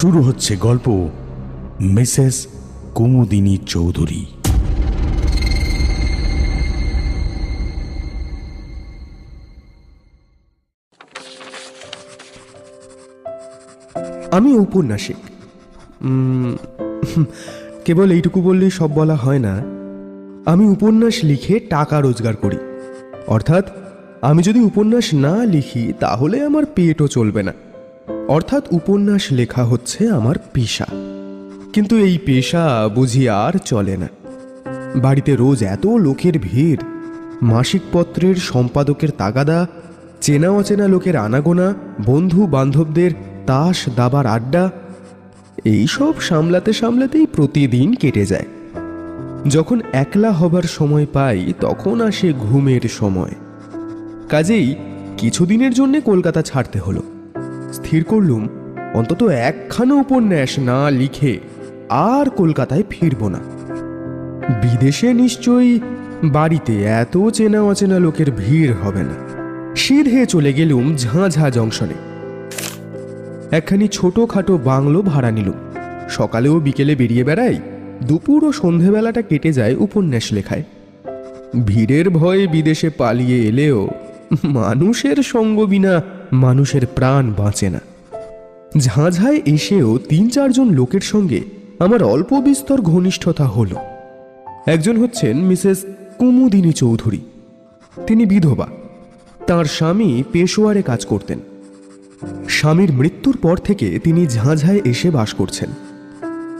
শুরু হচ্ছে গল্প মিসেস কুমুদিনী চৌধুরী। আমি ঔপন্যাসিক। কেবল এইটুকু বললেই সব বলা হয় না। আমি উপন্যাস লিখে টাকা রোজগার করি। অর্থাৎ, আমি যদি উপন্যাস না লিখি, তাহলে আমার পেটও চলবে না। অর্থাৎ উপন্যাস লেখা হচ্ছে আমার পেশা। কিন্তু এই পেশা বুঝি আর চলে না। বাড়িতে রোজ এত লোকের ভিড়, মাসিক পত্রের সম্পাদকের তাগাদা, চেনা অচেনা লোকের আনাগোনা, বন্ধু বান্ধবদের তাস দাবার আড্ডা এইসব সামলাতে সামলাতেই প্রতিদিন কেটে যায়। যখন একলা হবার সময় পাই, তখন আসে ঘুমের সময়। কাজেই কিছুদিনের জন্য কলকাতা ছাড়তে হলো। স্থির করলুম, অন্তত একখানা উপন্যাস না লিখে আর কলকাতায় ফিরব না। বিদেশে নিশ্চয়ই বাড়িতে এত চেনা অচেনা লোকের ভিড় হবে না। সিধে চলে গেলুম ঝাঁঝা জংশনে। একখানি ছোটোখাটো বাংলো ভাড়া নিলুম। সকালেও বিকেলে বেরিয়ে বেড়াই, দুপুর ও সন্ধেবেলাটা কেটে যায় উপন্যাস লেখায়। ভিড়ের ভয়ে বিদেশে পালিয়ে এলেও মানুষের সঙ্গ বিনা মানুষের প্রাণ বাঁচে না। ঝাঁঝায় এসেও তিন চারজন লোকের সঙ্গে আমার অল্প বিস্তর ঘনিষ্ঠতা হলো। একজন হচ্ছেন মিসেস কুমুদিনী চৌধুরী। তিনি বিধবা। তার স্বামী পেশোয়ারে কাজ করতেন। স্বামীর মৃত্যুর পর থেকে তিনি ঝাঁঝায় এসে বাস করছেন।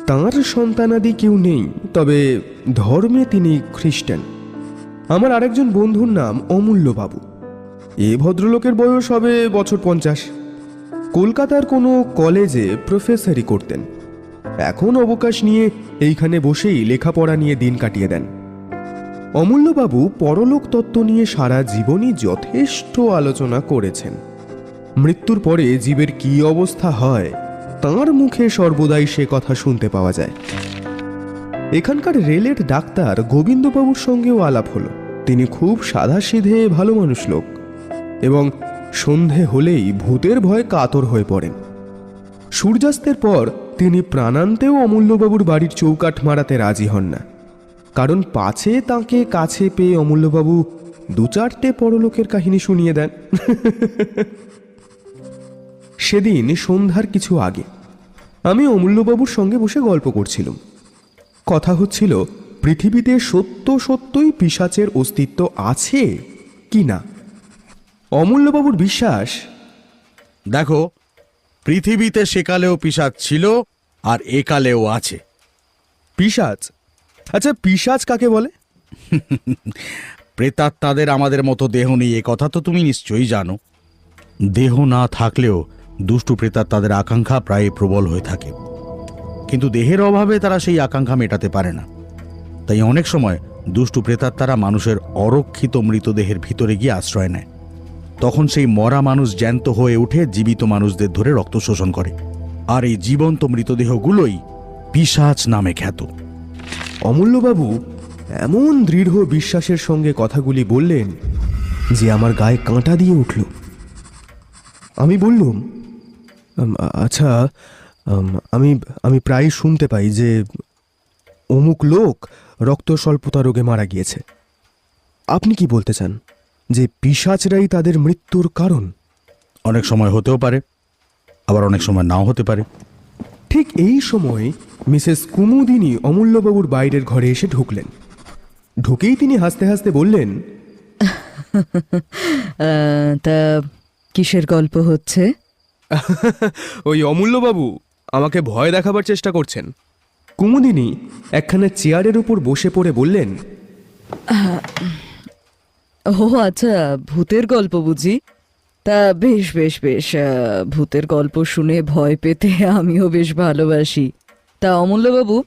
তাঁর সন্তানাদি কেউ নেই, তবে ধর্মে তিনি খ্রিস্টান। আমার আরেকজন বন্ধুর নাম অমূল্যবাবু। এ ভদ্রলোকের বয়স হবে বছর পঞ্চাশ। কলকাতার কোনো কলেজে প্রফেসরি করতেন। এখন অবকাশ নিয়ে এইখানে বসেই লেখাপড়া নিয়ে দিন কাটিয়ে দেন। অমূল্যবাবু পরলোক তত্ত্ব নিয়ে সারা জীবনই যথেষ্ট আলোচনা করেছেন। মৃত্যুর পরে জীবের কি অবস্থা হয়, তাঁর মুখে সর্বদাই সে কথা শুনতে পাওয়া যায়। এখানকার রেলের ডাক্তার গোবিন্দবাবুর সঙ্গেও আলাপ হলো। তিনি খুব সাধাসিধে ভালো মানুষ লোক। এবং সন্ধে হলেই ভূতের ভয়ে কাতর হয়ে পড়েন। সূর্যাস্তের পর তিনি প্রাণান্তেও অমূল্যবাবুর বাড়ির চৌকাঠ মারাতে রাজি হন না। কারণ পাছে তাকে কাছে পেয়ে অমূল্যবাবু দু চারটে পরলোকের কাহিনী শুনিয়ে দেন। সেদিন সন্ধ্যার কিছু আগে আমি অমূল্যবাবুর সঙ্গে বসে গল্প করছিলাম। কথা হচ্ছিল, পৃথিবীতে সত্য সত্যই পিশাচের অস্তিত্ব আছে কি না? অমূল্যবাবুর বিশ্বাস? দেখো পৃথিবীতে সেকালেও পিসাচ ছিল আর একালেও আছে। পিশাচ? আচ্ছা পিশাচ কাকে বলে? প্রেতাত্মাদের আমাদের মতো দেহ নেই এ কথা তো তুমি নিশ্চয়ই জানো। দেহ না থাকলেও দুষ্টু প্রেতাত্মাদের আকাঙ্ক্ষা প্রায় প্রবল হয়ে থাকে। কিন্তু দেহের অভাবে তারা সেই আকাঙ্ক্ষা মেটাতে পারে না। তাই অনেক সময় দুষ্টু প্রেতাত্মারা মানুষের অরক্ষিত মৃতদেহের ভিতরে গিয়ে আশ্রয় নেয়। তখন সেই মরা মানুষ জ্যান্ত হয়ে উঠে জীবিত মানুষদের ধরে রক্ত শোষণ করে। আর এই জীবন্ত মৃতদেহগুলোই পিশাচ নামে খ্যাত। অমূল্যবাবু, এমন দৃঢ় বিশ্বাসের সঙ্গে কথাগুলি বললেন যে আমার গায়ে কাঁটা দিয়ে উঠল। আমি বললুম আচ্ছা আমি আমি প্রায় শুনতে পাই যে অমুক লোক রক্ত স্বল্পতা রোগে মারা গিয়েছে। আপনি কি বলতে চান? যে পিসাচরাই তাদের মৃত্যুর কারণ। অনেক সময় হতেও পারে আবার অনেক সময় নাও হতে পারে। ঠিক এই সময় মিসেস কুমুদিনী অমূল্যবাবুর বাইরের ঘরে এসে ঢুকলেন। ঢুকেই তিনি হাসতে হাসতে বললেন তা কিসের গল্প হচ্ছে? ওই অমূল্যবাবু আমাকে ভয় দেখাবার চেষ্টা করছেন। কুমুদিনী একখানা চেয়ারের উপর বসে পড়ে বললেন ও আচ্ছা ভূতের গল্প বুঝি? তা বেশ বেশ বেশ ভূতের গল্প শুনে ভয় পেতে আমিও বেশ ভালোবাসি। তা অমূল্যবাবু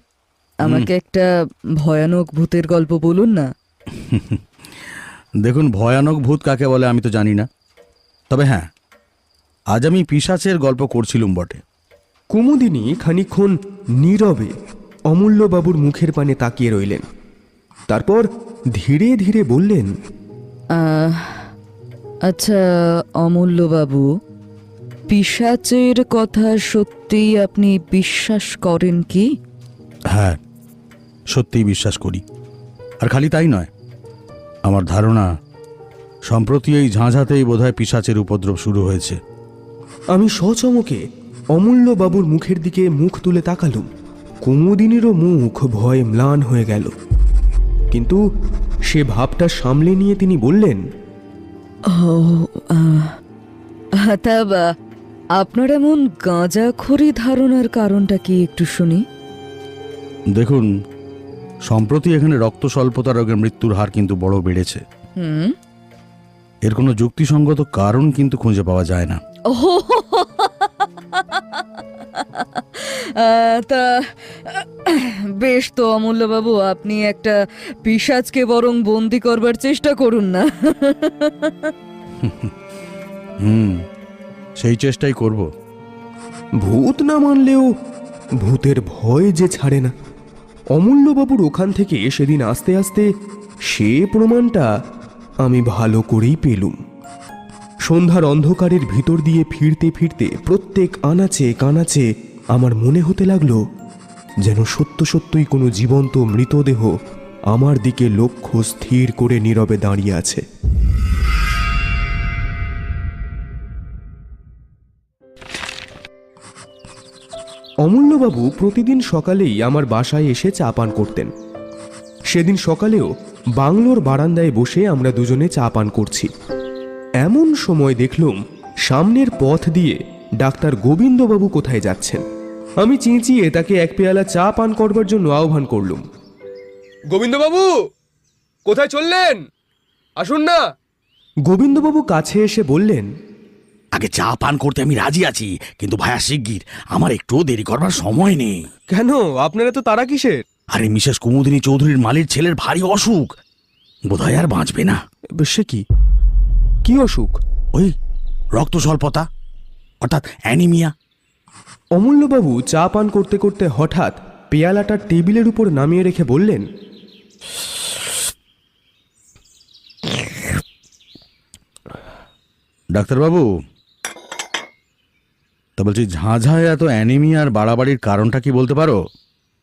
আমাকে একটা ভয়ানক ভূতের গল্প বলুন না। দেখুন ভয়ানক ভূত কাকে বলে আমি তো জানি না। তবে হ্যাঁ আজ আমি পিশাচের গল্প করছিলুম বটে। কুমুদিনী খানিক্ষণ নীরবে অমূল্যবাবুর মুখের পানে তাকিয়ে রইলেন। তারপর ধীরে ধীরে বললেন আচ্ছা অমূল্যবাবু পিশাচের কথা সত্যিই আপনি বিশ্বাস করেন কি? হ্যাঁ সত্যিই বিশ্বাস করি। আর খালি তাই নয় আমার ধারণা সম্প্রতি এই ঝাঁঝাতেই বোধহয় পিসাচের উপদ্রব শুরু হয়েছে। আমি সচমকে অমূল্য বাবুর মুখের দিকে মুখ তুলে তাকালুম। কুমুদিনীরও মুখ ভয়ে ম্লান হয়ে গেল। কিন্তু সে ভাবটা সামলে নিয়ে তিনি বললেন ও তা আপনার এমন গাঁজাখড়ি ধারণার কারণটা কি একটু শুনি? দেখুন সম্প্রতি এখানে রক্ত স্বল্পতা রোগের মৃত্যুর হার কিন্তু বড় বেড়েছে। হুম। এর কোনো যুক্তিসঙ্গত কারণ কিন্তু খুঁজে পাওয়া যায় না। তা, বেশ তো অমূল্যবাবু, আপনি একটা পিসাজকে বরং বন্দি করবার চেষ্টা করুন না। হুম, সেই চেষ্টাই করব। ভূত না মানলেও ভূতের ভয় যে ছাড়ে না। অমূল্যবাবুর ওখান থেকে সেদিন আস্তে আস্তে সে প্রমাণটা আমি ভালো করেই পেলুম। সন্ধ্যার অন্ধকারের ভিতর দিয়ে ফিরতে ফিরতে প্রত্যেক আনাচে কানাচে আমার মনে হতে লাগল যেন সত্য সত্যই কোনো জীবন্ত মৃতদেহ আমার দিকে লক্ষ্য স্থির করে নীরবে দাঁড়িয়ে আছে। অমূল্যবাবু প্রতিদিন সকালেই আমার বাসায় এসে চা পান করতেন। সেদিন সকালেও বাংলোর বারান্দায় বসে আমরা দুজনে চা পান করছি। এমন সময় দেখলুম সামনের পথ দিয়ে ডাক্তার গোবিন্দবাবু কোথায় যাচ্ছেন। আমি চেঁচিয়ে তাকে এক পেয়ালা চা পান করবার জন্য আহ্বান করলুম। গোবিন্দবাবু কোথায় চললেন? আসুন না। গোবিন্দবাবু কাছে এসে বললেন আগে চা পান করতে আমি রাজি আছি কিন্তু ভায়া শিগগির আমার একটুও দেরি করবার সময় নেই। কেন? আপনারা তো তারা কিসের? আরে মিসেস কুমুদিনী চৌধুরীর মালির ছেলের ভারী অসুখ। বোধহয় আর বাঁচবে না। সে কি? কি অসুখ? ওই রক্ত স্বল্পতা অর্থাৎ অ্যানিমিয়া। অমূল্যবাবু চা পান করতে করতে হঠাৎ পেয়ালাটা টেবিলের উপর নামিয়ে রেখে বললেন ডাক্তারবাবু তা বলছি ঝাঁঝায় এত অ্যানিমিয়ার বাড়াবাড়ির কারণটা কি বলতে পারো?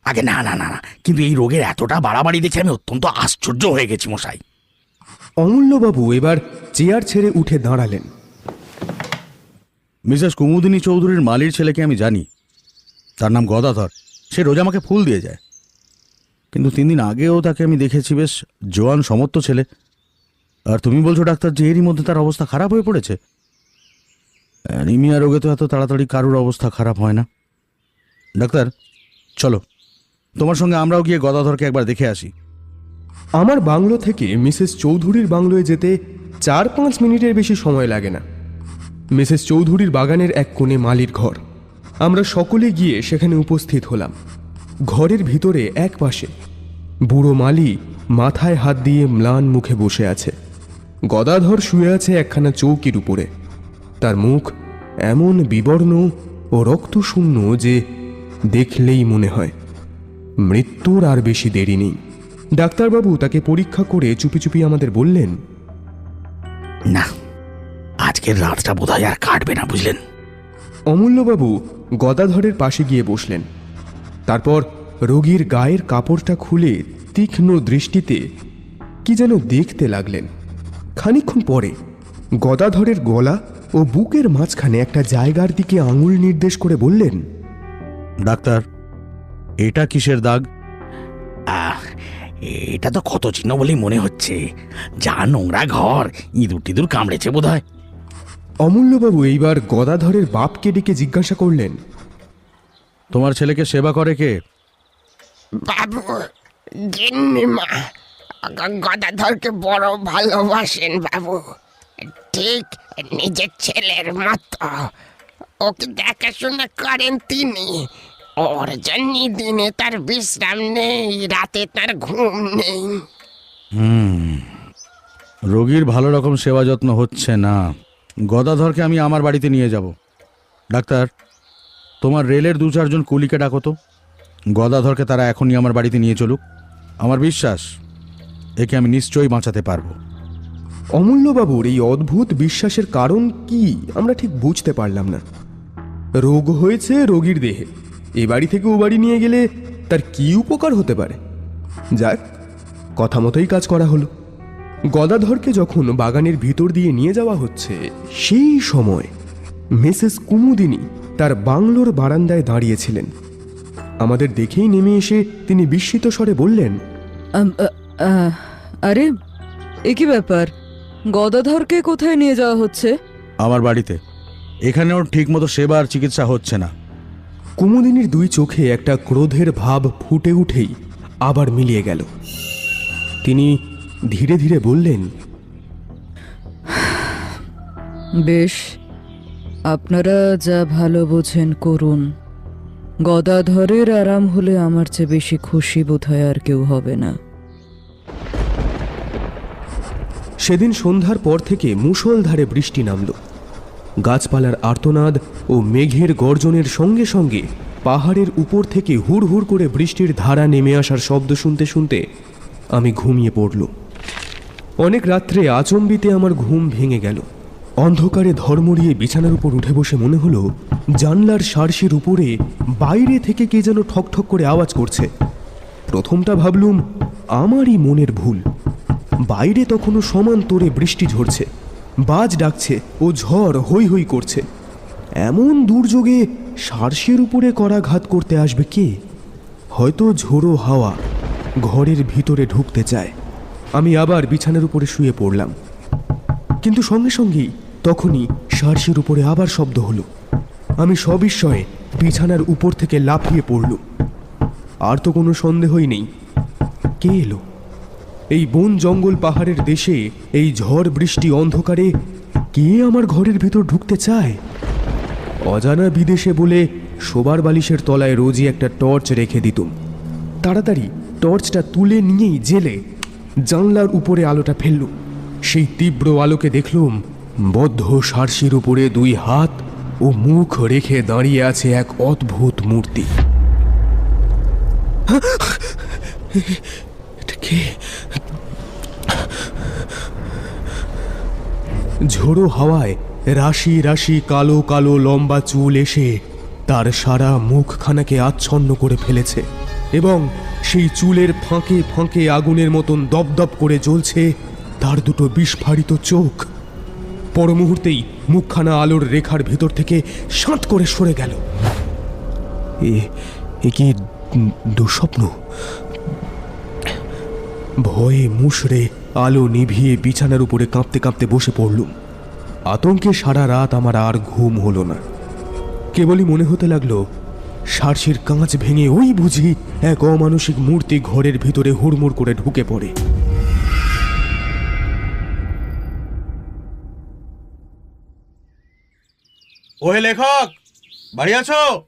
আগে না না না না কিন্তু এই রোগের এতটা বাড়াবাড়ি দেখে আমি অত্যন্ত আশ্চর্য হয়ে গেছি মশাই। অমূল্যবাবু এবার চেয়ার ছেড়ে উঠে দাঁড়ালেন। মিসেস কুমুদিনী চৌধুরীর মালির ছেলেকে আমি জানি। তার নাম গদাধর। সে রোজ আমাকে ফুল দিয়ে যায়। কিন্তু তিন দিন আগেও তাকে আমি দেখেছি বেশ জোয়ান, সমর্থ ছেলে। আর তুমি বলছো, ডাক্তার, যে এরই মধ্যে তার অবস্থা খারাপ হয়ে পড়েছে? অ্যানিমিয়া রোগে তো এত তাড়াতাড়ি কারুর অবস্থা খারাপ হয় না। ডাক্তার, চলো। তোমার সঙ্গে আমরাও গিয়ে গদাধরকে একবার দেখে আসি। আমার বাংলো থেকে মিসেস চৌধুরীর বাংলোয় যেতে চার পাঁচ মিনিটের বেশি সময় লাগে না। মিসেস চৌধুরীর বাগানের এক কোণে মালির ঘর। আমরা সকলে গিয়ে সেখানে উপস্থিত হলাম। ঘরের ভিতরে এক পাশে বুড়ো মালি মাথায় হাত দিয়ে ম্লান মুখে বসে আছে। গদাধর শুয়ে আছে একখানা চৌকির উপরে। তার মুখ এমন বিবর্ণ ও রক্তশূন্য যে দেখলেই মনে হয়, মৃত্যুর আর বেশি দেরি নেই। ডাক্তারবাবু তাকে পরীক্ষা করে চুপি চুপি আমাদের বললেন না আজকের রাতটা বোধহয় আর কাটবে না বুঝলেন? অমূল্যবাবু গদাধরের পাশে গিয়ে বসলেন। তারপর রোগীর গায়ের কাপড়টা খুলে তীক্ষ্ণ দৃষ্টিতে কি যেন দেখতে লাগলেন। খানিকক্ষণ পরে গদাধরের গলা ও বুকের মাঝখানে একটা জায়গার দিকে আঙুল নির্দেশ করে বললেন ডাক্তার এটা কিসের দাগ? আহ এটা তো ক্ষত চিহ্ন বলেই মনে হচ্ছে। যা নোংরা ঘর ইঁদুর টিদুর কামড়েছে বোধ হয় অমূল্যবাবু এইবার গদাধরের বাপকে ডেকে জিজ্ঞাসা করলেন তোমার ছেলেকে সেবা করে কে? বাবু গিন্নিমা গদাধরকে বড় ভালোবাসেন বাবু। ঠিক নিজের ছেলের মতো। ওকে দেখাশোনা করেন তিনি। ওর জন্য দিনে তার বিশ্রাম নেই রাতে তার ঘুম নেই। রোগীর ভালো রকম সেবা যত্ন হচ্ছে না। গদাধরকে আমি আমার বাড়িতে নিয়ে যাব। ডাক্তার তোমার রেলের দু চারজন কুলিকে ডাকো তো। গদাধরকে তারা এখনই আমার বাড়িতে নিয়ে চলুক। আমার বিশ্বাস একে আমি নিশ্চয়ই বাঁচাতে পারব। অমূল্যবাবুর এই অদ্ভুত বিশ্বাসের কারণ কি? আমরা ঠিক বুঝতে পারলাম না। রোগ হয়েছে রোগীর দেহে। এ বাড়ি থেকে ও বাড়ি নিয়ে গেলে তার কি উপকার হতে পারে? যাক কথা মতোই কাজ করা হলো। গদাধরকে যখন বাগানের ভিতর দিয়ে নিয়ে যাওয়া হচ্ছে সেই সময় মিসেস কুমুদিনী তার বাংলোর বারান্দায় দাঁড়িয়েছিলেন। আমাদের দেখেই নেমে এসে তিনি বিস্মিত স্বরে বললেন আরে এ কি ব্যাপার? গদাধরকে কোথায় নিয়ে যাওয়া হচ্ছে? আমার বাড়িতে। এখানে ওর ঠিকমতো সেবা আর চিকিৎসা হচ্ছে না। কুমুদিনীর দুই চোখে একটা ক্রোধের ভাব ফুটে উঠেই আবার মিলিয়ে গেল। তিনি ধীরে ধীরে বললেন বেশ আপনারা যা ভালো বোঝেন করুন। গদাধরের আরাম হলে আমার চেয়ে বেশি খুশি বোধহয় আর কেউ হবে না। সেদিন সন্ধ্যার পর থেকে মুষলধারে বৃষ্টি নামল। গাছপালার আর্তনাদ ও মেঘের গর্জনের সঙ্গে সঙ্গে পাহাড়ের উপর থেকে হুড় হুড় করে বৃষ্টির ধারা নেমে আসার শব্দ শুনতে শুনতে আমি ঘুমিয়ে পড়ল। অনেক রাত্রে আচম্বিতে আমার ঘুম ভেঙে গেল। অন্ধকারে ধর্মড়িয়ে বিছানার উপর উঠে বসে মনে হলো, জানলার সারসির উপরে বাইরে থেকে কে যেন ঠকঠক করে আওয়াজ করছে। প্রথমটা ভাবলুম, আমারই মনের ভুল। বাইরে তখনও সমান তোরে বৃষ্টি ঝরছে। বাজ ডাকছে ও ঝড় হই হই করছে। এমন দুর্যোগে সারসের উপরে করা ঘাত করতে আসবে কে? হয়তো ঝোড়ো হাওয়া ঘরের ভিতরে ঢুকতে চায়। আমি আবার বিছানার উপরে শুয়ে পড়লাম। কিন্তু সঙ্গে সঙ্গেই তখনই সারসের উপরে আবার শব্দ হলো। আমি সবিস্ময়ে বিছানার উপর থেকে লাফিয়ে পড়ল আর তো কোনো সন্দেহই নেই। কে এলো? এই বন জঙ্গল পাহাড়ের দেশে এই ঝড় বৃষ্টি অন্ধকারে কে আমার ঘরের ভিতর ঢুকতে চায়? অজানা বিদেশে বলে শোবার বালিশের তলায় রোজই একটা টর্চ রেখে দিতুম। তাড়াতাড়ি টর্চটা তুলে নিয়েই জেলে জানলার উপরে আলোটা ফেললুম। সেই তীব্র আলোকে দেখলুম বদ্ধ সারসির উপরে দুই হাত ও মুখ রেখে দাঁড়িয়ে আছে এক অদ্ভুত মূর্তি। কে? ঝোড়ো হাওয়ায় রাশি রাশি কালো কালো লম্বা চুল এসে তার সারা মুখখানাকে আচ্ছন্ন করে ফেলেছে এবং সেই চুলের ফাঁকে ফাঁকে আগুনের মতন দপদপ করে জ্বলছে তার দুটো বিস্ফারিত চোখ। পর মুহূর্তেই মুখখানা আলোর রেখার ভিতর থেকে সাঁত করে সরে গেল। এ কি দুঃস্বপ্ন? ভয়ে মুশড়ে আলো নিভিয়ে বিছানার উপরে কাঁপতে কাঁপতে বসে পড়লুম। আতঙ্কে সারা রাত আমার আর ঘুম হলো না। কেবলই মনে হতে লাগল সার্সির কাঁচ ভেঙে ওই বুঝি এক অমানসিক মূর্তি ঘরের ভিতরে হুড়মুড় করে ঢুকে পড়ে। ওহে লেখক বাড়ি আছো?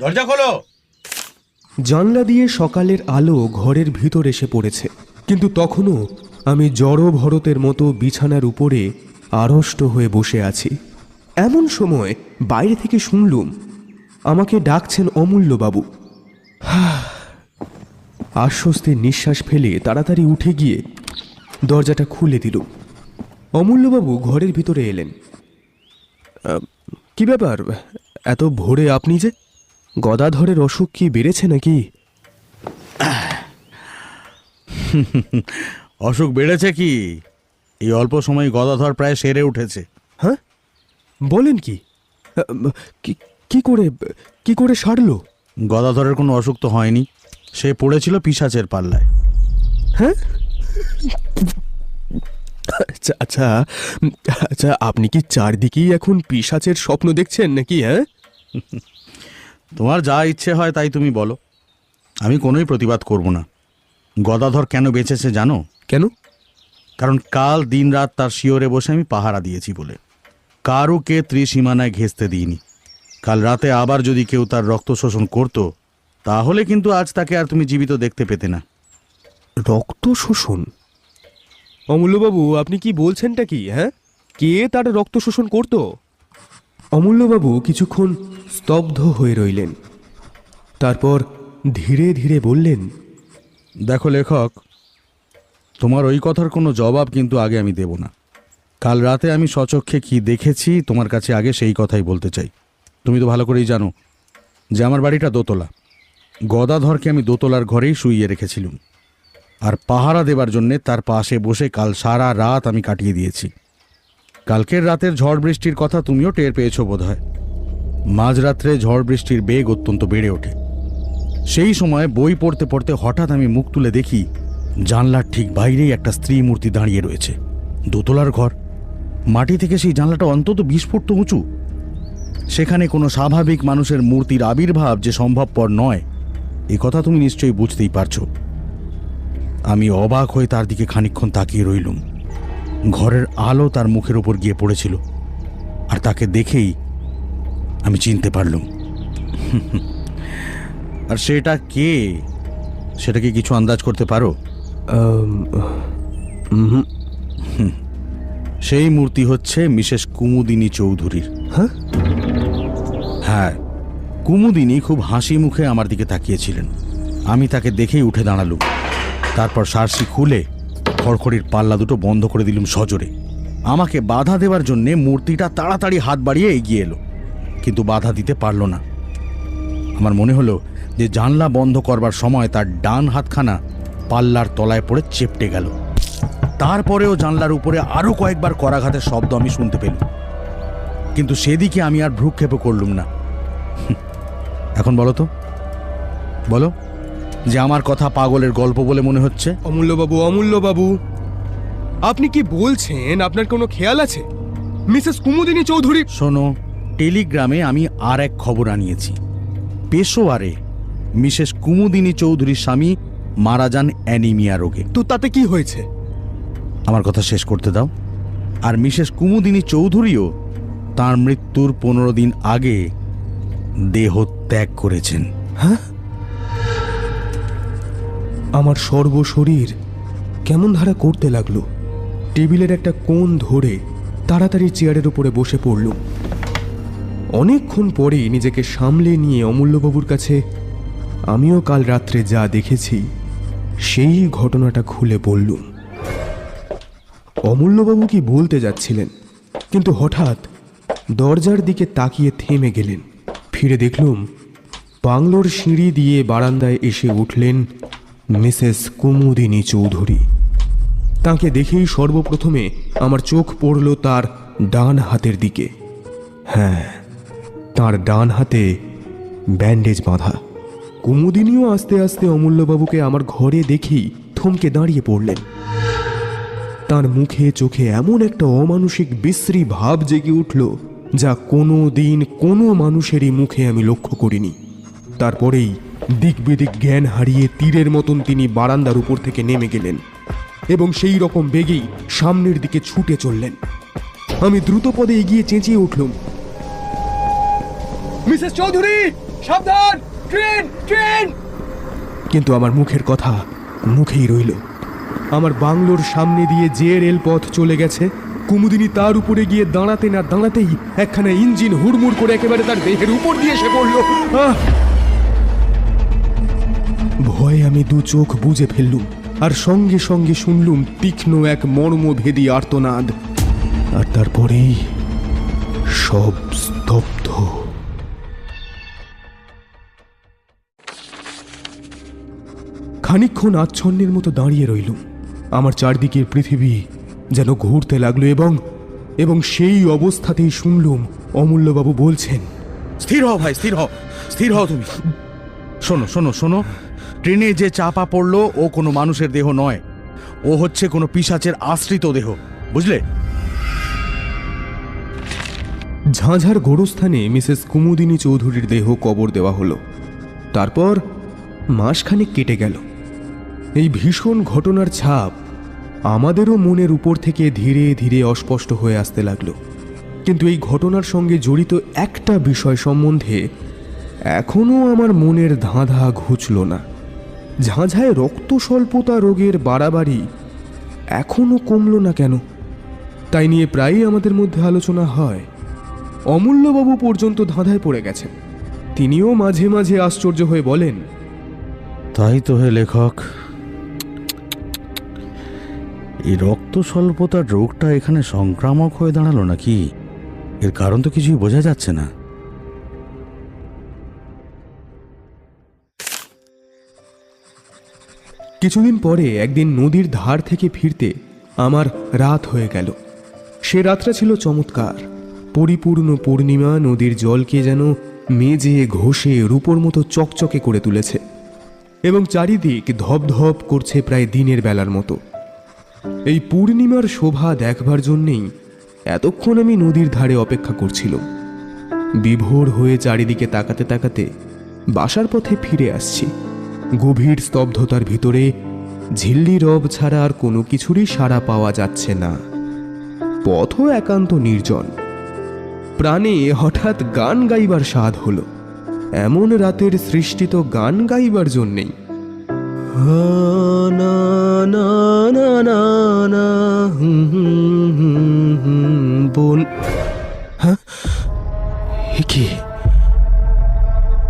দরজা খোলো। জানলা দিয়ে সকালের আলো ঘরের ভিতর এসে পড়েছে কিন্তু তখনও আমি জড় ভরতের মতো বিছানার উপরে আড়ষ্ট হয়ে বসে আছি। এমন সময় বাইরে থেকে শুনলুম, আমাকে ডাকছেন অমূল্যবাবু। আশ্বস্তির নিঃশ্বাস ফেলে তাড়াতাড়ি উঠে গিয়ে দরজাটা খুলে দিল অমূল্যবাবু ঘরের ভিতরে এলেন। কি ব্যাপার? এত ভোরে আপনি যে? গদাধরের অসুখ কি বেড়েছে নাকি? অসুখ বেড়েছে কি? এই অল্প সময় গদাধর প্রায় সেরে উঠেছে। হ্যাঁ? বলেন কি? কি করে কি করে সারলো? গদাধরের কোনো অসুখ তো হয়নি। সে পড়েছিল পিসাচের পাল্লায়। হ্যাঁ? আচ্ছা আচ্ছা আচ্ছা আপনি কি চারদিকেই এখন পিসাচের স্বপ্ন দেখছেন নাকি হ্যাঁ? তোমার যা ইচ্ছে হয় তাই তুমি বলো। আমি কোনোই প্রতিবাদ করব না। গদাধর কেন বেঁচেছে জানো? কেন? কারণ কাল দিন রাত তার শিওরে বসে আমি পাহারা দিয়েছি বলে। কারুকে ত্রিসীমানায় ঘেঁচতে দিইনি। কাল রাতে আবার যদি কেউ তার রক্ত শোষণ করতো তাহলে কিন্তু আজ তাকে আর তুমি জীবিত দেখতে পেতে না। রক্ত শোষণ? অমূল্যবাবু আপনি কি বলছেনটা কি হ্যাঁ? কে তার রক্ত শোষণ করত? অমূল্যবাবু কিছুক্ষণ স্তব্ধ হয়ে রইলেন। তারপর ধীরে ধীরে বললেন দেখো লেখক, তোমার ওই কথার কোনো জবাব কিন্তু আগে আমি দেব না। কাল রাতে আমি সচক্ষে কি দেখেছি, তোমার কাছে আগে সেই কথাই বলতে চাই। তুমি তো ভালো করেই জানো যে আমার বাড়িটা দোতলা। গদাধরকে আমি দোতলার ঘরেই শুইয়ে রেখেছিলুম। আর পাহারা দেবার জন্যে তার পাশে বসে কাল সারা রাত আমি কাটিয়ে দিয়েছি। কালকের রাতের ঝড় বৃষ্টির কথা তুমিও টের পেয়েছ বোধহয়। মাঝরাত্রে ঝড় বৃষ্টির বেগ অত্যন্ত বেড়ে ওঠে। সেই সময় বই পড়তে পড়তে হঠাৎ আমি মুখ তুলে দেখি জানলার ঠিক বাইরেই একটা স্ত্রী মূর্তি দাঁড়িয়ে রয়েছে। দোতলার ঘর। মাটি থেকে সেই জানলাটা অন্তত বিশ ফুট তো উঁচু। সেখানে কোনো স্বাভাবিক মানুষের মূর্তির আবির্ভাব যে সম্ভবপর নয়, এ কথা তুমি নিশ্চয়ই বুঝতেই পারছ। আমি অবাক হয়ে তার দিকে খানিকক্ষণ তাকিয়ে রইলুম। ঘরের আলো তার মুখের ওপর গিয়ে পড়েছিল। আর তাকে দেখেই আমি চিনতে পারলুম। আর সেটা কে? সেটা কি কিছু আন্দাজ করতে পারো? সেই মূর্তি হচ্ছে মিসেস কুমুদিনী চৌধুরীর। হ্যাঁ? হ্যাঁ কুমুদিনী খুব হাসি মুখে আমার দিকে তাকিয়েছিলেন। আমি তাকে দেখেই উঠে দাঁড়ালুম। তারপর সারসি খুলে খড়খড়ির পাল্লা দুটো বন্ধ করে দিলুম সজোরে। আমাকে বাধা দেওয়ার জন্যে মূর্তিটা তাড়াতাড়ি হাত বাড়িয়ে এগিয়ে এলো। কিন্তু বাধা দিতে পারল না। আমার মনে হলো যে জানলা বন্ধ করবার সময় তার ডান হাতখানা পাল্লার তলায় পড়ে চেপটে গেল। তারপরেও জানলার উপরে আরও কয়েকবার করাঘাতের শব্দ আমি শুনতে পেলাম। কিন্তু সেদিকে আমি আর ভ্রুক্ষেপও করলুম না। এখন বলো তো বলো যে আমার কথা পাগলের গল্প বলে মনে হচ্ছে। অমূল্যবাবু অমূল্যবাবু আপনি কি বলছেন? আপনার কোনো খেয়াল আছে? মিসেস কুমুদিনী চৌধুরী শোনো টেলিগ্রামে আমি আর এক খবর আনিয়েছি। পেশোয়ারে মিসেস কুমুদিনী চৌধুরীর স্বামী মারা যান অ্যানিমিয়া রোগে। তো তাতে কি হয়েছে? আমার কথা শেষ করতে দাও। আর মিসেস কুমুদিনী চৌধুরীও তার মৃত্যুর পনেরো দিন আগে দেহ ত্যাগ করেছেন। হ্যাঁ? আমার সর্বশরীর কেমন ধারা করতে লাগল। টেবিলের একটা কোণ ধরে তাড়াতাড়ি চেয়ারের উপরে বসে পড়ল অনেকক্ষণ পরেই নিজেকে সামলে নিয়ে অমূল্যবাবুর কাছে আমিও কাল রাত্রে যা দেখেছি, সেই ঘটনাটা খুলে বললুম। অমূল্যবাবু কি বলতে যাচ্ছিলেন, কিন্তু হঠাৎ দরজার দিকে তাকিয়ে থেমে গেলেন। ফিরে দেখলুম বাংলোর সিঁড়ি দিয়ে বারান্দায় এসে উঠলেন মিসেস কুমুদিনী চৌধুরী। তাকে দেখেই সর্বপ্রথমে আমার চোখ পড়ল তার ডান হাতের দিকে। হ্যাঁ তার ডান হাতে ব্যান্ডেজ বাঁধা। কুমুদিনীও আস্তে আস্তে অমূল্যবাবুকে আমার ঘরে দেখেই থমকে দাঁড়িয়ে পড়লেন। তার মুখে চোখে এমন একটা অমানসিক বিশ্রী ভাব জেগে উঠল যা কোনো দিন কোনো মানুষেরই মুখে আমি লক্ষ্য করিনি। তারপরেই দিক বেদিক জ্ঞান হারিয়ে তীরের মতন তিনি বারান্দার উপর থেকে নেমে গেলেন এবং সেই রকম বেগেই সামনের দিকে ছুটে চললেন। আমি দ্রুত পদে এগিয়ে চেঁচিয়ে উঠলুম। মিসেস চৌধুরী, সাবধান! Train train! কিন্তু আমার মুখের কথা মুখেই রইল। আমার বাংলোর সামনে দিয়ে যে রেলপথ চলে গেছে, কুমুদিনী তার উপরে গিয়ে দাঁড়াতে না দাঁড়াতেই একখানা ইঞ্জিন হুড়মুড় করে একেবারে তার দেহের উপর দিয়ে এসে পড়ল! ভয়ে আমি দু চোখ বুজে ফেললুম আর সঙ্গে সঙ্গে শুনলুম তীক্ষ্ণ এক মর্মভেদী আর্তনাদ। আর তারপরেই সব স্তব্ধ। খানিকক্ষণ আচ্ছন্নের মতো দাঁড়িয়ে রইলুম। আমার চারদিকের পৃথিবী যেন ঘুরতে লাগল এবং এবং সেই অবস্থাতেই শুনলুম অমূল্যবাবু বলছেন স্থির হও ভাই স্থির হও স্থির হও তুমি। শোনো শোনো শোনো ট্রেনে যে চাপা পড়ল ও কোনো মানুষের দেহ নয়। ও হচ্ছে কোনো পিশাচের আশ্রিত দেহ বুঝলে? ঝাঁঝার গোরস্থানে মিসেস কুমুদিনী চৌধুরীর দেহ কবর দেওয়া হলো। তারপর মাসখানেক কেটে গেল। এই ভীষণ ঘটনার ছাপ আমাদেরও মনের উপর থেকে ধীরে ধীরে অস্পষ্ট হয়ে আসতে লাগল। কিন্তু এই ঘটনার সঙ্গে জড়িত একটা বিষয় সম্বন্ধে এখনও আমার মনের ধাঁধা ঘুচল না। ঝাঁঝায় রক্ত স্বল্পতা রোগের বাড়াবাড়ি এখনও কমল না কেন? তাই নিয়ে প্রায়ই আমাদের মধ্যে আলোচনা হয়। অমূল্যবাবু পর্যন্ত ধাঁধায় পড়ে গেছেন। তিনিও মাঝে মাঝে আশ্চর্য হয়ে বলেন, তাই তো হে লেখক এই রক্ত স্বল্পতার রোগটা এখানে সংক্রামক হয়ে দাঁড়াল নাকি? এর কারণ তো কিছুই বোঝা যাচ্ছে না। কিছুদিন পরে একদিন নদীর ধার থেকে ফিরতে আমার রাত হয়ে গেল। সে রাতটা ছিল চমৎকার। পরিপূর্ণ পূর্ণিমা নদীর জলকে যেন মেজে ঘষে রূপর মতো চকচকে করে তুলেছে এবং চারিদিক ধপধপ করছে প্রায় দিনের বেলার মতো। এই পূর্ণিমার শোভা দেখবার জন্যেই এতক্ষণ আমি নদীর ধারে অপেক্ষা করছিলাম। বিভোর হয়ে চারিদিকে তাকাতে তাকাতে বাসার পথে ফিরে আসছি। গভীর স্তব্ধতার ভিতরে ঝিল্লি রব ছাড়া আর কোনো কিছুরই সাড়া পাওয়া যাচ্ছে না। পথও একান্ত নির্জন। প্রাণে হঠাৎ গান গাইবার স্বাদ হলো। এমন রাতের সৃষ্টিত গান গাইবার জন্যেই। না না না না না হ্যাঁ?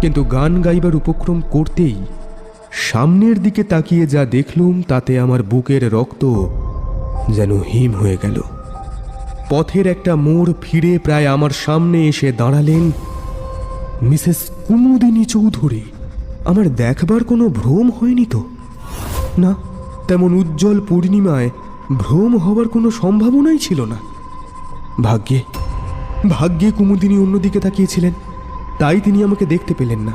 কিন্তু গান গাইবার উপক্রম করতেই সামনের দিকে তাকিয়ে যা দেখলুম, তাতে আমার বুকের রক্ত যেন হিম হয়ে গেল। পথের একটা মোড় ফিরে প্রায় আমার সামনে এসে দাঁড়ালেন মিসেস কুমুদিনী চৌধুরী। আমার দেখবার কোনো ভ্রম হয়নি তো? না তেমন উজ্জ্বল পূর্ণিমায় ভ্রম হবার কোনো সম্ভাবনাই ছিল না। ভাগ্যে ভাগ্যে কুমুদিনী অন্যদিকে তাকিয়েছিলেন। তাই তিনি আমাকে দেখতে পেলেন না।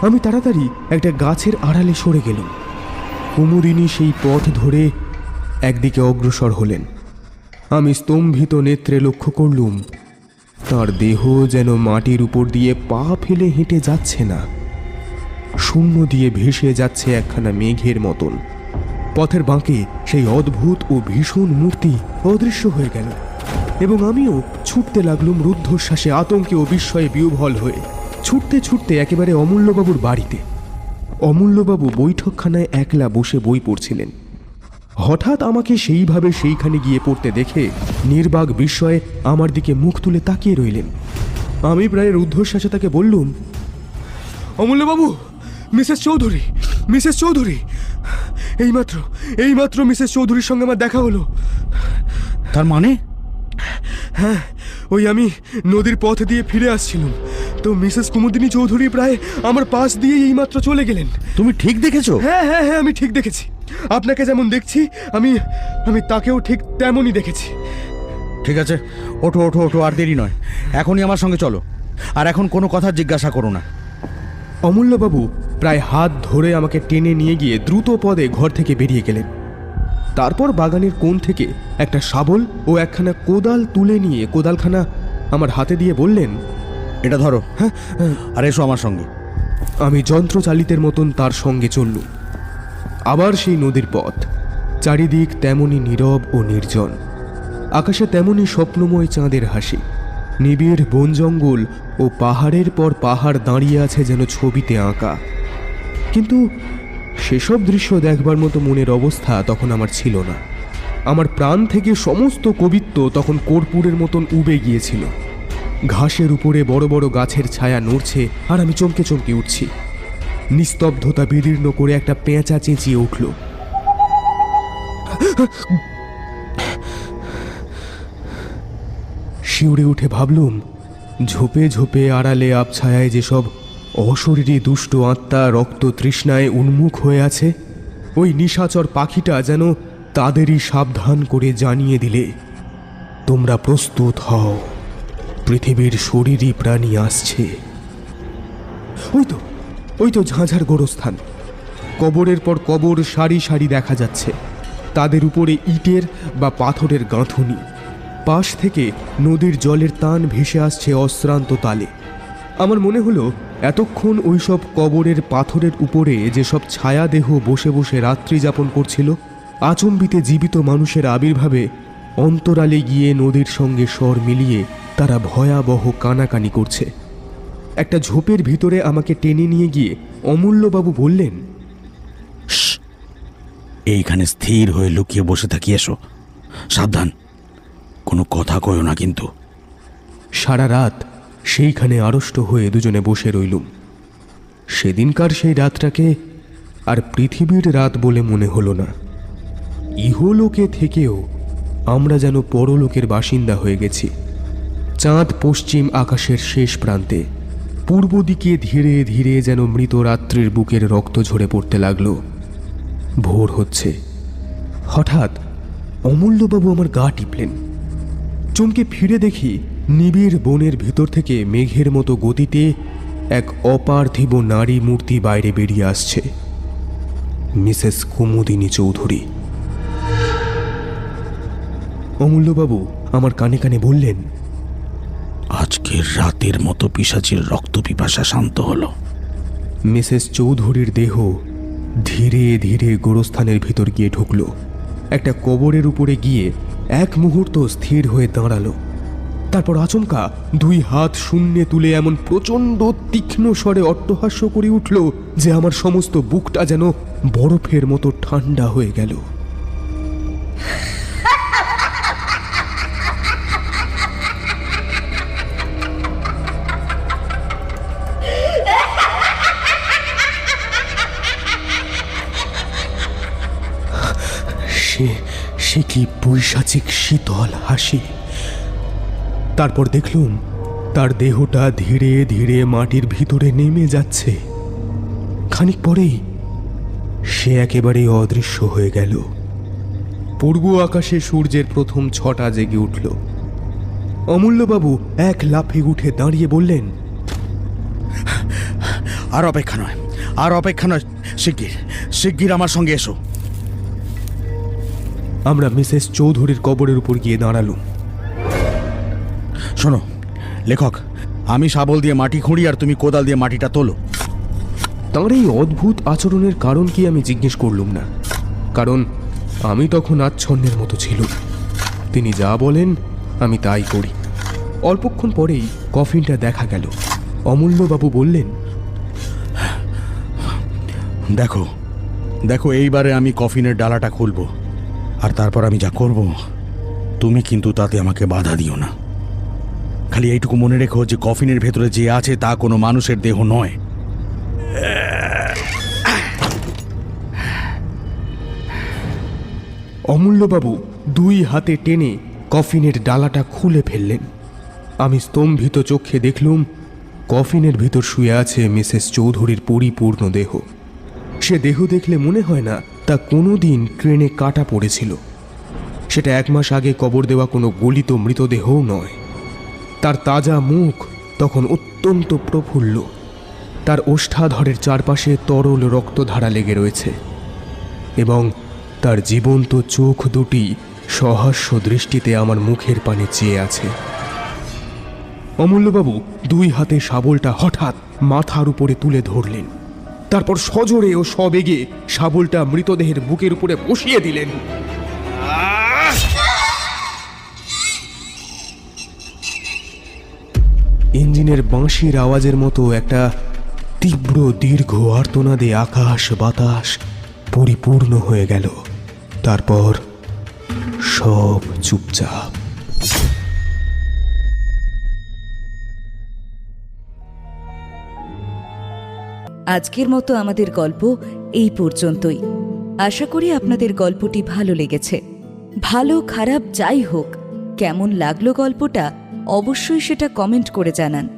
আমি তাড়াতাড়ি একটা গাছের আড়ালে সরে গেলাম। কুমুদিনী সেই পথ ধরে একদিকে অগ্রসর হলেন। আমি স্তম্ভিত নেত্রে লক্ষ্য করলুম, তার দেহ যেন মাটির উপর দিয়ে পা ফেলে হেঁটে যাচ্ছে না। শূন্য দিয়ে ভেসে যাচ্ছে একখানা মেঘের মতন। পথের বাঁকে সেই অদ্ভুত ও ভীষণ মূর্তি অদৃশ্য হয়ে গেল এবং আমিও ছুটতে লাগলুম রুদ্ধশ্বাসে আতঙ্কে ও বিস্ময়ে বিহ্বল হয়ে। ছুটতে ছুটতে একেবারে অমূল্যবাবুর বাড়িতে। অমূল্যবাবু বৈঠকখানায় একলা বসে বই পড়ছিলেন। হঠাৎ আমাকে সেইভাবে সেইখানে গিয়ে পড়তে দেখে নির্বাক বিস্ময়ে আমার দিকে মুখ তুলে তাকিয়ে রইলেন। আমি প্রায় রুদ্ধশ্বাসে তাকে বললুম, অমূল্যবাবু মিসেস চৌধুরী মিসেস চৌধুরী। এইমাত্র এইমাত্র মিসেস চৌধুরীর সঙ্গে আমার দেখা হলো। তার মানে? হ্যাঁ ওই আমি নদীর পথ দিয়ে ফিরে আসছিলাম। তো মিসেস কুমুদিনী চৌধুরী প্রায় আমার পাশ দিয়ে এইমাত্র চলে গেলেন। তুমি ঠিক দেখেছ? হ্যাঁ হ্যাঁ হ্যাঁ আমি ঠিক দেখেছি। আপনাকে যেমন দেখছি আমি আমি তাকেও ঠিক তেমনই দেখেছি। ঠিক আছে ওঠো ওঠো ওঠো আর দেরি নয়। এখনই আমার সঙ্গে চলো। আর এখন কোনো কথা জিজ্ঞাসা করো না। অমূল্যবাবু প্রায় হাত ধরে আমাকে টেনে নিয়ে গিয়ে দ্রুত পদে ঘর থেকে বেরিয়ে গেলেন। তারপর বাগানের কোণ থেকে একটা শাবল ও একখানা কোদাল তুলে নিয়ে কোদালখানা আমার হাতে দিয়ে বললেন এটা ধরো। হ্যাঁ হ্যাঁ, আর এসো আমার সঙ্গে। আমি যন্ত্রচালিতের মতন তার সঙ্গে চললুম। আবার সেই নদীর পথ চারিদিক তেমনি নীরব ও নির্জন। আকাশে তেমনি স্বপ্নময় চাঁদের হাসি। নিবিড় বন জঙ্গল ও পাহাড়ের পর পাহাড় দাঁড়িয়ে আছে যেন ছবিতে আঁকা। কিন্তু সেসব দৃশ্য দেখবার মতো মনের অবস্থা তখন আমার ছিল না। আমার প্রাণ থেকে সমস্ত কবিত্ব তখন কর্পূরের মতন উবে গিয়েছিল। ঘাসের উপরে বড় বড় গাছের ছায়া নড়ছে আর আমি চমকে চমকে উঠছি। নিস্তব্ধতা বিদীর্ণ করে একটা পেঁচা চেঁচিয়ে উঠল। শিউরে উঠে ভাবলুম, ঝোপে ঝোপে আড়ালে আবছায়ায় যেসব অশরীরী দুষ্ট আত্মা রক্ত তৃষ্ণায় উন্মুখ হয়ে আছে, ওই নিশাচর পাখিটা যেন তাদেরই সাবধান করে জানিয়ে দিলে, তোমরা প্রস্তুত হও, পৃথিবীর শরীরই প্রাণী আসছে। ওই তো ওই তো ঝাঁঝার গোরস্থান। কবরের পর কবর সারি সারি দেখা যাচ্ছে, তাদের উপরে ইটের বা পাথরের গাঁথুনি। পাশ থেকে নদীর জলের তান ভেসে আসছে অশ্রান্ত তালে। আমার মনে হলো, এতক্ষণ ওইসব কবরের পাথরের উপরে যেসব ছায়াদেহ বসে বসে রাত্রি যাপন করছিল, আচম্বিতে জীবিত মানুষের আবির্ভাবে অন্তরালে গিয়ে নদীর সঙ্গে স্বর মিলিয়ে তারা ভয়াবহ কানাকানি করছে। একটা ঝোপের ভিতরে আমাকে টেনে নিয়ে গিয়ে অমূল্যবাবু বললেন এইখানে স্থির হয়ে লুকিয়ে বসে থাকি এসো। সাবধান। কোনো কথা কয়ো না কিন্তু। সারা রাত সেইখানে আড়ষ্ট হয়ে দুজনে বসে রইলুম। সেদিনকার সেই রাতটাকে আর পৃথিবীর রাত বলে মনে হলো না। ইহলোকে থেকেও আমরা যেন পরলোকের বাসিন্দা হয়ে গেছি। চাঁদ পশ্চিম আকাশের শেষ প্রান্তে, পূর্ব দিকে ধীরে ধীরে যেন মৃত রাত্রির বুকের রক্ত ঝরে পড়তে লাগল। ভোর হচ্ছে। হঠাৎ অমূল্যবাবু আমার গা টিপলেন। চমকে ফিরে দেখি নিবিড় বনের ভিতর থেকে মেঘের মতো গতিতে এক অপার্থিব নারী মূর্তি বাইরে বেরিয়ে আসছে। মিসেস কুমুদিনী চৌধুরী। অমূল্যবাবু আমার কানে কানে বললেন আজকের রাতের মতো পিসাচির রক্ত পিপাসা শান্ত হলো। মিসেস চৌধুরীর দেহ ধীরে ধীরে গোরস্থানের ভিতর গিয়ে ঢুকলো। একটা কবরের উপরে গিয়ে এক মুহূর্ত স্থির হয়ে দাঁড়াল। তারপর আচমকা দুই হাত শূন্যে তুলে এমন প্রচণ্ড তীক্ষ্ণ স্বরে অট্টহাস্য করে উঠল যে আমার সমস্ত বুকটা যেন বরফের মতো ঠান্ডা হয়ে গেল। সে সে কি বৈশাচিক শীতল হাসি? তারপর দেখলুম, তার দেহটা ধীরে ধীরে মাটির ভিতরে নেমে যাচ্ছে। খানিক পরেই সে একেবারে অদৃশ্য হয়ে গেল। পূর্ব আকাশে সূর্যের প্রথম ছটা জেগে উঠল। অমূল্যবাবু এক লাফে উঠে দাঁড়িয়ে বললেন, আর অপেক্ষা নয়, আর অপেক্ষা নয়, শিগগির শিগগির আমার সঙ্গে এসো। আমরা মিসেস চৌধুরীর কবরের উপর গিয়ে দাঁড়ালুম। শোনো লেখক আমি শাবল দিয়ে মাটি খুঁড়ি আর তুমি কোদাল দিয়ে মাটিটা তোলো। তাঁর এই অদ্ভুত আচরণের কারণ কি আমি জিজ্ঞেস করলুম না? কারণ আমি তখন আচ্ছন্নের মতো ছিল তিনি যা বলেন আমি তাই করি। অল্পক্ষণ পরেই কফিনটা দেখা গেল। অমূল্যবাবু বললেন দেখো দেখো এইবারে আমি কফিনের ডালাটা খুলবো। আর তারপর আমি যা করব, তুমি কিন্তু তাতে আমাকে বাধা দিও না। খালি এইটুকু মনে রেখো যে কফিনের ভেতরে যে আছে তা কোনো মানুষের দেহ নয়। অমূল্যবাবু দুই হাতে টেনে কফিনের ডালাটা খুলে ফেললেন। আমি স্তম্ভিত চোখে দেখলুম, কফিনের ভিতর শুয়ে আছে মিসেস চৌধুরীর পরিপূর্ণ দেহ। সে দেহ দেখলে মনে হয় না তা কোনোদিন ট্রেনে কাটা পড়েছিল। সেটা এক মাস আগে কবর দেওয়া কোনো গলিত মৃতদেহও নয়। তার তাজা মুখ তখন অত্যন্ত প্রফুল্ল। তার ওষ্ঠাধরের চারপাশে তরল রক্তধারা লেগে রয়েছে এবং তার জীবন্ত চোখ দুটি সহাস্য দৃষ্টিতে আমার মুখের পানে চেয়ে আছে। অমূল্যবাবু দুই হাতে শাবলটা হঠাৎ মাথার উপরে তুলে ধরলেন। তারপর সজোরে ও সবেগে শাবলটা মৃতদেহের বুকের উপরে বসিয়ে দিলেন। ইঞ্জিনের বাঁশির আওয়াজের মতো একটা তীব্র দীর্ঘ আর্তনাদে আকাশ বাতাস পরিপূর্ণ হয়ে গেল। তারপর সব চুপচাপ। আজকের মতো আমাদের গল্প এই পর্যন্তই। আশা করি আপনাদের গল্পটি ভালো লেগেছে। ভালো, খারাপ, যাই হোক, কেমন লাগল গল্পটা অবশ্যই সেটা কমেন্ট করে জানান।